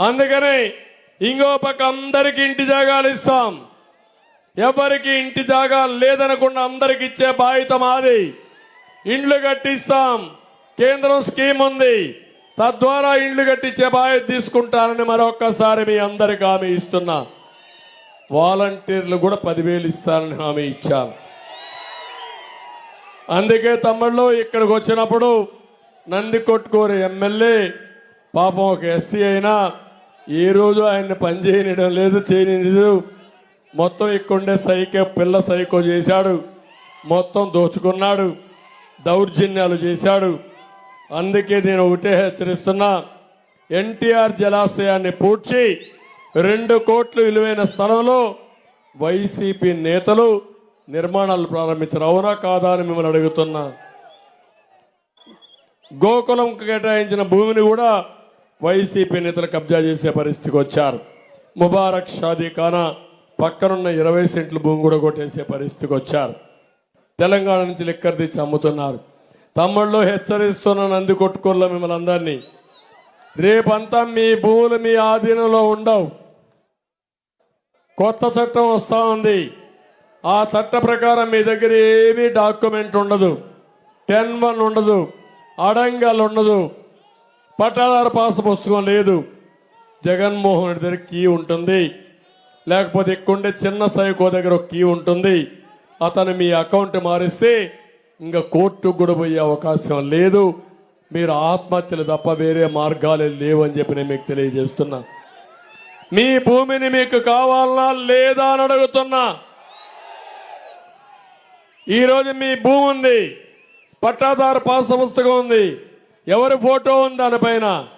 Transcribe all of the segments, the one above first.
అందుకని ఇంకో పక్క అందరికి ఇంటి జాగాలు ఇస్తాం. ఎవరికి ఇంటి జాగాలు లేదనకుండా అందరికి ఇచ్చే బాధ్యత మాది. ఇండ్లు కట్టిస్తాం. కేంద్రం స్కీమ్ ఉంది. తద్వారా ఇండ్లు కట్టించే బాధ్యత తీసుకుంటానని మరొక్కసారి మీ అందరికి హామీ ఇస్తున్నా. వాలంటీర్లు కూడా పదివేలు ఇస్తానని హామీ ఇచ్చాం అందుకే తమ్ముళ్ళు ఇక్కడికి వచ్చినప్పుడు నంది కొట్టుకోరు ఎమ్మెల్యే పాపం ఒక ఎస్సీ అయినా ఏ రోజు ఆయన్ని చేయనియడం లేదు చేయలేదు మొత్తం ఇక్కడే సైకో పిల్ల సైకో చేశాడు. మొత్తం దోచుకున్నాడు. దౌర్జన్యాలు చేశాడు. అందుకే నేను ఒకటే హెచ్చరిస్తున్నా. ఎన్టీఆర్ జలాశయాన్ని పూడ్చి రెండు కోట్లు విలువైన స్థలంలో వైసీపీ నేతలు నిర్మాణాలు ప్రారంభించారు అవునా కాదా అని మిమ్మల్ని అడుగుతున్నా. గోకులం కేటాయించిన భూమిని కూడా వైసీపీ నేతలు కబ్జా చేసే పరిస్థితికి వచ్చారు. ముబారక్ షాదీ ఖానా పక్కనున్న ఇరవై సెంట్లు భూమి కూడా కొట్టేసే పరిస్థితికి వచ్చారు. తెలంగాణ నుంచి లిక్కర్ తెచ్చి అమ్ముతున్నారు. తమ్ముళ్ళు హెచ్చరిస్తున్న నంది కొట్టుకోళ్ళ మిమ్మల్ని అందరినీ. రేపంతా మీ భూములు మీ ఆధీనంలో ఉండవు. కొత్త చట్టం వస్తూ ఉంది. ఆ చట్ట ప్రకారం మీ దగ్గర ఏమీ డాక్యుమెంట్ ఉండదు. టెన్ వన్ ఉండదు. అడంగల్ ఉండదు. పట్టాదారు పాస్ పుస్తకం లేదు. జగన్మోహన్ రెడ్డి దగ్గర కీ ఉంటుంది. లేకపోతే ఇక్కడుండే చిన్న సైకో దగ్గర ఒక కీ ఉంటుంది. అతను మీ అకౌంట్ మారిస్తే ఇంకా కోర్టుకు కూడా పోయే అవకాశం లేదు. మీరు ఆత్మహత్యలు తప్ప వేరే మార్గాలు లేవు అని చెప్పి నేను మీకు తెలియజేస్తున్నా. మీ భూమిని మీకు కావాలనా లేదా అని అడుగుతున్నా. ఈరోజు మీ భూమి ఉంది. పట్టాదారు పాస్ పుస్తకం ఉంది. ఎవరి ఫోటో ఉంది దానిపైన?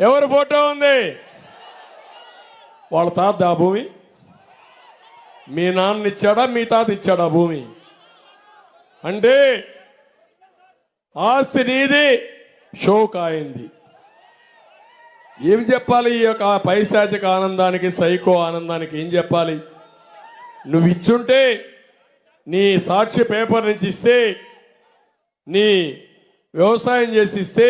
ఎవరి ఫోటో ఉంది? వాళ్ళ తాత ఆ భూమి. మీ నాన్న ఇచ్చాడా మీ తాత ఇచ్చాడా భూమి? అంటే ఆస్తి నీది షోక్ అయింది ఏం చెప్పాలి ఈ యొక్క పైశాచిక ఆనందానికి సైకో ఆనందానికి ఏం చెప్పాలి? నువ్వు ఇచ్చుంటే నీ సాక్షి పేపర్ నుంచి ఇస్తే నీ వ్యవసాయం చేసి ఇస్తే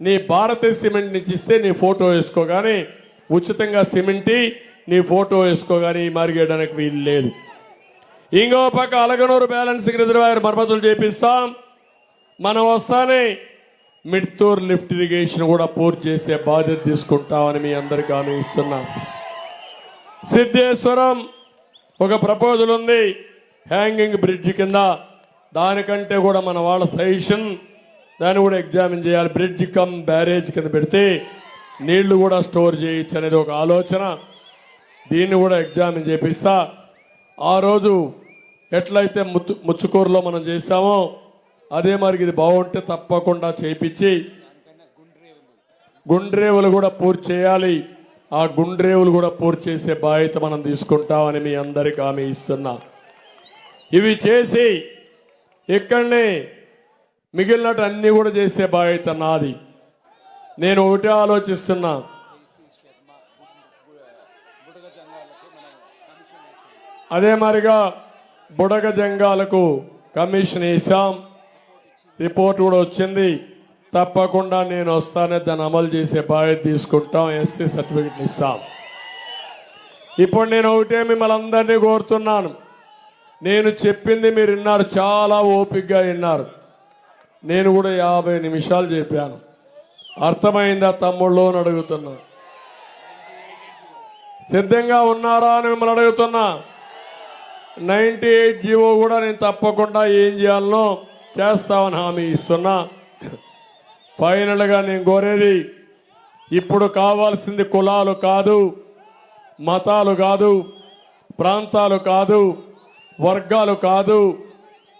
నీ భారతీయ సిమెంట్ నుంచి ఇస్తే నీ ఫోటో వేసుకోగానే ఉచితంగా సిమెంట్ నీ ఫోటో వేసుకోగానే మరిగేయడానికి వీలు లేదు. ఇంకో పక్క అలగనూరు బ్యాలెన్సింగ్ రిజర్వాయర్ మరమ్మతులు చేపిస్తాం. మనం వస్తానే మిడ్తూర్ లిఫ్ట్ ఇరిగేషన్ కూడా పూర్తి చేసే బాధ్యత తీసుకుంటామని మీ అందరికీ హామీ ఇస్తున్నాం. సిద్ధేశ్వరం ఒక ప్రపోజల్ ఉంది హ్యాంగింగ్ బ్రిడ్జ్ కింద. దానికంటే కూడా మన వాళ్ళ సజెషన్ దాన్ని కూడా ఎగ్జామిన్ చేయాలి. బ్రిడ్జ్ కమ్ బ్యారేజ్ కింద పెడితే నీళ్ళు కూడా స్టోర్ చేయొచ్చు అనేది ఒక ఆలోచన. దీన్ని కూడా ఎగ్జామిన్ చేపిస్తా. ఆ రోజు ఎట్లయితే ముచ్చు ముచ్చుకూరులో మనం చేస్తామో అదే మరి ఇది బాగుంటే తప్పకుండా చేపించి గుండ్రేవులు కూడా పూర్తి చేయాలి. ఆ గుండ్రేవులు కూడా పూర్తి చేసే బాధ్యత మనం తీసుకుంటామని మీ అందరికి హామీ ఇస్తున్నా. ఇవి చేసి ఇక్కడనే మిగిలినట్టు అన్ని కూడా చేసే బాధ్యత నాది. నేను ఒకటే ఆలోచిస్తున్నా. అదే మరిగా బుడగ జంగాలకు కమిషన్ వేసాం రిపోర్ట్ కూడా వచ్చింది. తప్పకుండా నేను వస్తానే దాన్ని అమలు చేసే బాధ్యత తీసుకుంటాం. ఎస్సీ సర్టిఫికెట్ ఇస్తాం. ఇప్పుడు నేను ఒకటే మిమ్మల్ని అందరినీ కోరుతున్నాను. నేను చెప్పింది మీరు విన్నారు చాలా ఓపికగా విన్నారు. నేను కూడా యాభై నిమిషాలు చెప్పాను. అర్థమైందా తమ్ముళ్ళు అని అడుగుతున్నా. సిద్ధంగా ఉన్నారా అని మిమ్మల్ని అడుగుతున్నా. నైంటీ ఎయిట్ జీవో కూడా నేను తప్పకుండా ఏం చేయాలనో చేస్తామని హామీ ఇస్తున్నా. ఫైనల్గా నేను కోరేది ఇప్పుడు కావాల్సింది కులాలు కాదు మతాలు కాదు ప్రాంతాలు కాదు వర్గాలు కాదు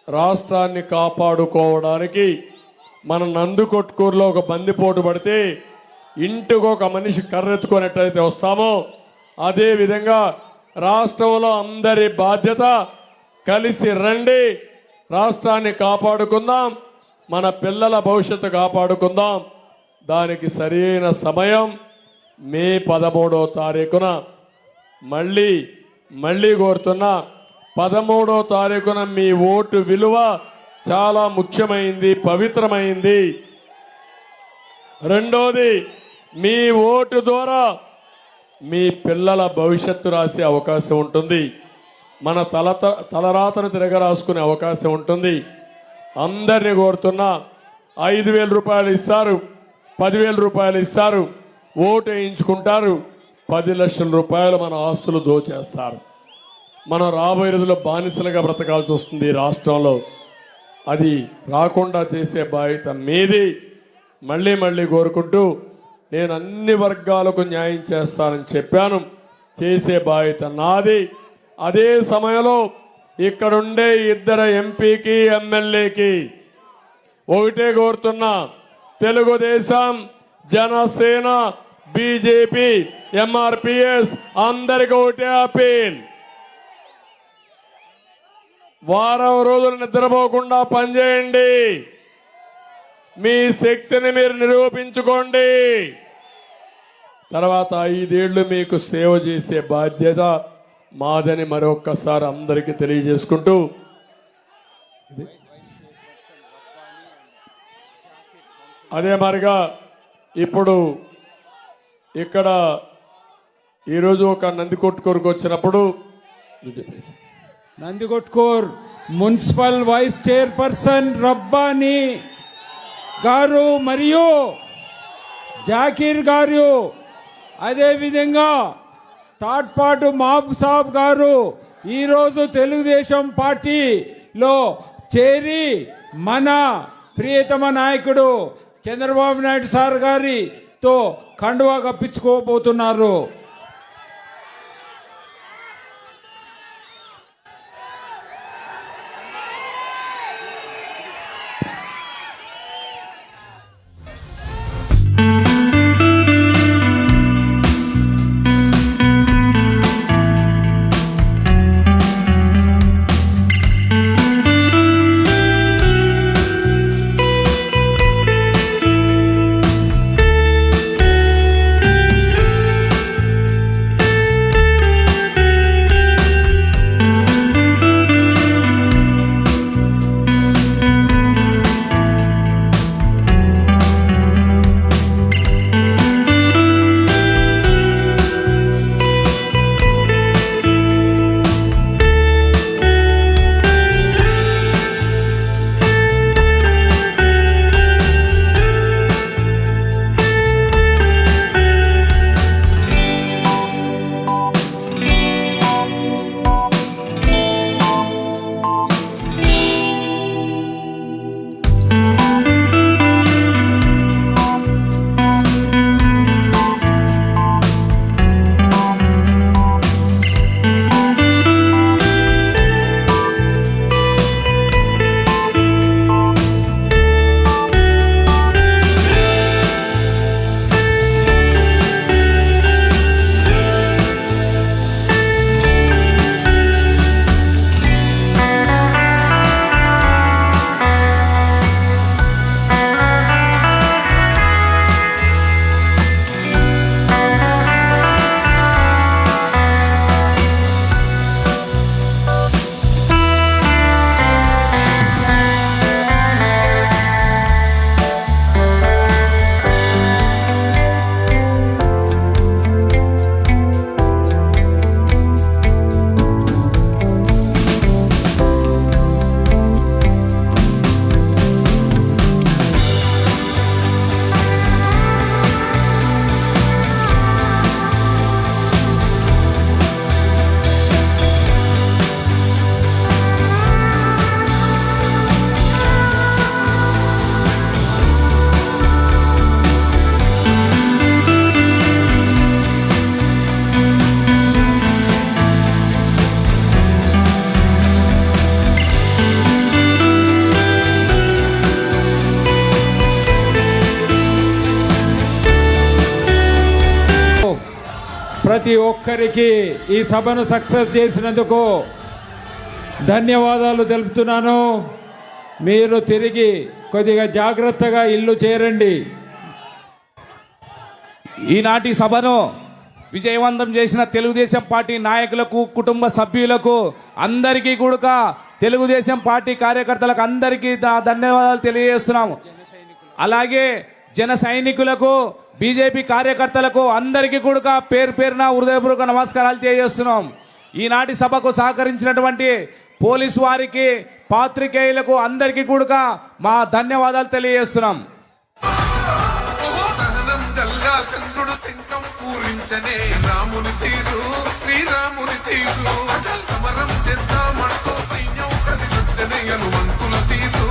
రాష్ట్రాన్ని కాపాడుకోవడానికి మన నందుకొట్కూరులో ఒక బందిపోటు పడితే ఇంటికి ఒక మనిషి కర్రెత్తుకున్నట్టయితే వస్తామో అదేవిధంగా రాష్ట్రంలో అందరి బాధ్యత కలిసి రండి రాష్ట్రాన్ని కాపాడుకుందాం మన పిల్లల భవిష్యత్తు కాపాడుకుందాం. దానికి సరైన సమయం మే పదమూడో తారీఖున. మళ్ళీ మళ్ళీ కోరుతున్నా. పదమూడో తారీఖున మీ ఓటు విలువ చాలా ముఖ్యమైంది పవిత్రమైంది. రెండోది మీ ఓటు ద్వారా మీ పిల్లల భవిష్యత్తు రాసే అవకాశం ఉంటుంది. మన తల తలరాతను తిరగరాసుకునే అవకాశం ఉంటుంది. అందరినీ కోరుతున్నా ఐదు వేల రూపాయలు ఇస్తారు పదివేల రూపాయలు ఇస్తారు ఓటు వేయించుకుంటారు పది లక్షల రూపాయలు మన ఆస్తులు దోచేస్తారు. మనం రాబోయే రోజుల్లో బానిసలుగా బ్రతకాల్సి వస్తుంది రాష్ట్రంలో. అది రాకుండా చేసే బాధ్యత మీది. మళ్ళీ మళ్ళీ కోరుకుంటూ నేను అన్ని వర్గాలకు న్యాయం చేస్తానని చెప్పాను. చేసే బాధ్యత నాది. అదే సమయంలో ఇక్కడుండే ఇద్దరు ఎంపీకి ఎమ్మెల్యేకి ఒకటే కోరుతున్నా. తెలుగుదేశం జనసేన బీజేపీ ఎంఆర్పిఎస్ అందరికి ఒకటే అపీల్ వారం రోజులు నిద్రపోకుండా పనిచేయండి మీ శక్తిని మీరు నిరూపించుకోండి. తర్వాత ఐదేళ్ళు మీకు సేవ చేసే బాధ్యత మాదని మరొక్కసారి అందరికీ తెలియజేసుకుంటూ అదే మరిగా ఇప్పుడు ఇక్కడ ఈరోజు ఒక నంది నందికొట్టుకూరుకు వచ్చినప్పుడు చెప్పేసి Nandikotkur municipal vice chairperson Rabbani గారు మరియు జాకీర్ గారు. అదేవిధంగా తాట్పాటు మాబ్ సాబ్ గారు ఈరోజు తెలుగుదేశం పార్టీలో చేరి మన ప్రియతమ నాయకుడు చంద్రబాబు నాయుడు సార్ గారితో కండువా కప్పించుకోబోతున్నారు. ప్రతి ఒక్కరికి ఈ సభను సక్సెస్ చేసినందుకు ధన్యవాదాలు తెలుపుతున్నాను. మీరు తిరిగి కొద్దిగా జాగ్రత్తగా ఇల్లు చేరండి. ఈనాటి సభను విజయవంతం చేసిన తెలుగుదేశం పార్టీ నాయకులకు కుటుంబ సభ్యులకు అందరికీ కూడా తెలుగుదేశం పార్టీ కార్యకర్తలకు అందరికీ ధన్యవాదాలు తెలియజేస్తున్నాము. అలాగే జన సైనికులకు బీజేపీ కార్యకర్తలకు అందరికీ కూడా పేరు పేరున హృదయపూర్వక నమస్కారాలు తెలియజేస్తున్నాం. ఈనాటి సభకు సహకరించినటువంటి పోలీసు వారికి పాత్రికేయులకు అందరికీ కూడా మా ధన్యవాదాలు తెలియజేస్తున్నాం. సహనం పూరించనే రాముని తీరు శ్రీరాముని తీరు. సమరం చేద్దామంటూ సైన్యం కదిలొచ్చనే తీరు.